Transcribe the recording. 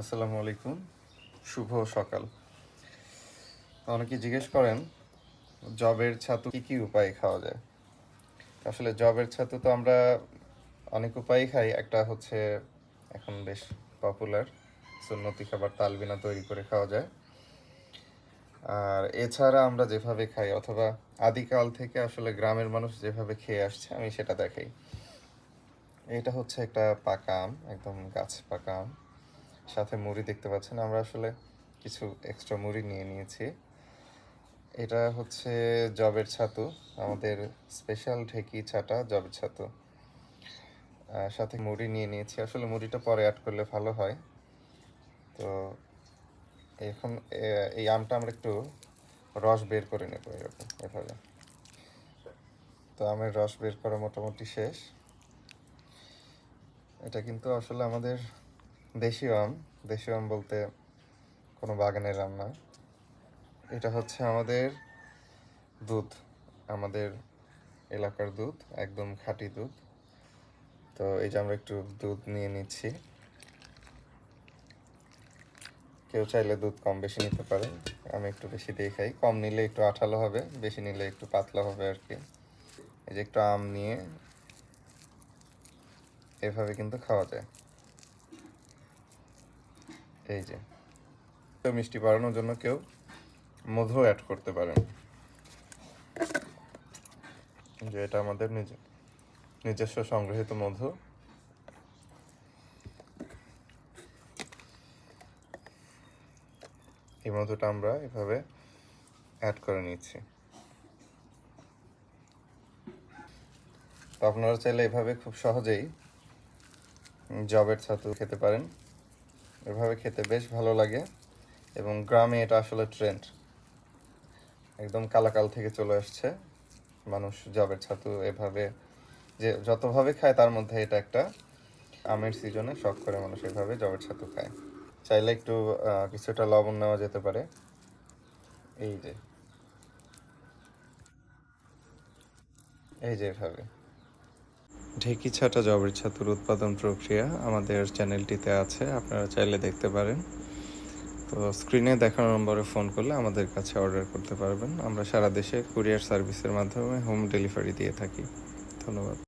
আসসালামু আলাইকুম। শুভ সকাল। অনেকে জিজ্ঞেস করেন, জবের ছাতু কি কি উপায়ে খাওয়া যায়? আসলে জবের ছাতু তো আমরা অনেক উপায়ে খাই। একটা হচ্ছে এখন বেশ পপুলার সুন্নতি খাবার তালবিনা তৈরি করে খাওয়া যায়। আর এছাড়া আমরা যেভাবে খাই, অথবা আদিকাল থেকে আসলে গ্রামের মানুষ যেভাবে খেয়ে আসছে, আমি সেটা দেখাই। এটা হচ্ছে একটা পাকা আম, একদম গাছ পাকা আম। সাথে মুড়ি দেখতে পাচ্ছেন, আমরা আসলে কিছু এক্সট্রা মুড়ি নিয়ে নিয়েছি। এটা হচ্ছে জবের ছাতু, আমাদের স্পেশাল ঢেকি ছাটা জবের ছাতু। সাথে মুড়ি নিয়ে নিয়েছি, আসলে মুড়িটা পরে অ্যাড করলে ভালো হয়। তো এখন এই আমটা আমরা একটু রস বের করে নেব এরকম, এভাবে। তো আমের রস বের করা মোটামুটি শেষ। এটা কিন্তু আসলে আমাদের দেশীয় আম দেশীয় আম বলতে কোনো বাগানের আম না। এটা হচ্ছে আমাদের দুধ, আমাদের এলাকার দুধ, একদম খাঁটি দুধ। তো এই যে আমরা একটু দুধ নিয়ে নিচ্ছি। কেউ চাইলে দুধ কম বেশি নিতে পারে, আমি একটু বেশি দিয়ে খাই। কম নিলে একটু আঠালো হবে, বেশি নিলে একটু পাতলা হবে আর কি। এই যে একটু আম নিয়ে এভাবে কিন্তু খাওয়া যায়। এই যে। তো মিষ্টি বাড়ানোর জন্য কেউ মধু অ্যাড করতে পারেন। যে এটা আমাদের নিজে, নিজস্ব সংগৃহীত মধু। এই মধুটা আমরা এভাবে অ্যাড করে নিচ্ছি। তো আপনারা চাইলে এভাবে খুব সহজেই জবের ছাতু খেতে পারেন। এভাবে খেতে বেশ ভালো লাগে এবং গ্রামে এটা আসলে ট্রেন্ড একদম কালাকাল থেকে চলে আসছে। মানুষ জবের ছাতু এভাবে যে যতভাবে খায় তার মধ্যে এটা একটা আমের সিজনে শখ করে মানুষ এভাবে জবের ছাতু খায়। চাইলে একটু কিছুটা লবণ নেওয়া যেতে পারে। এই যে। এই যে এভাবে। ঢেকি ছাটা জবের ছাতুর উৎপাদন প্রক্রিয়া আমাদের চ্যানেলটিতে আছে, আপনারা চাইলে দেখতে পারেন। তো স্ক্রিনে দেখানো নম্বরে ফোন করলে আমাদের কাছে অর্ডার করতে পারবেন। আমরা সারা দেশে কুরিয়ার সার্ভিসের মাধ্যমে হোম ডেলিভারি দিয়ে থাকি। ধন্যবাদ।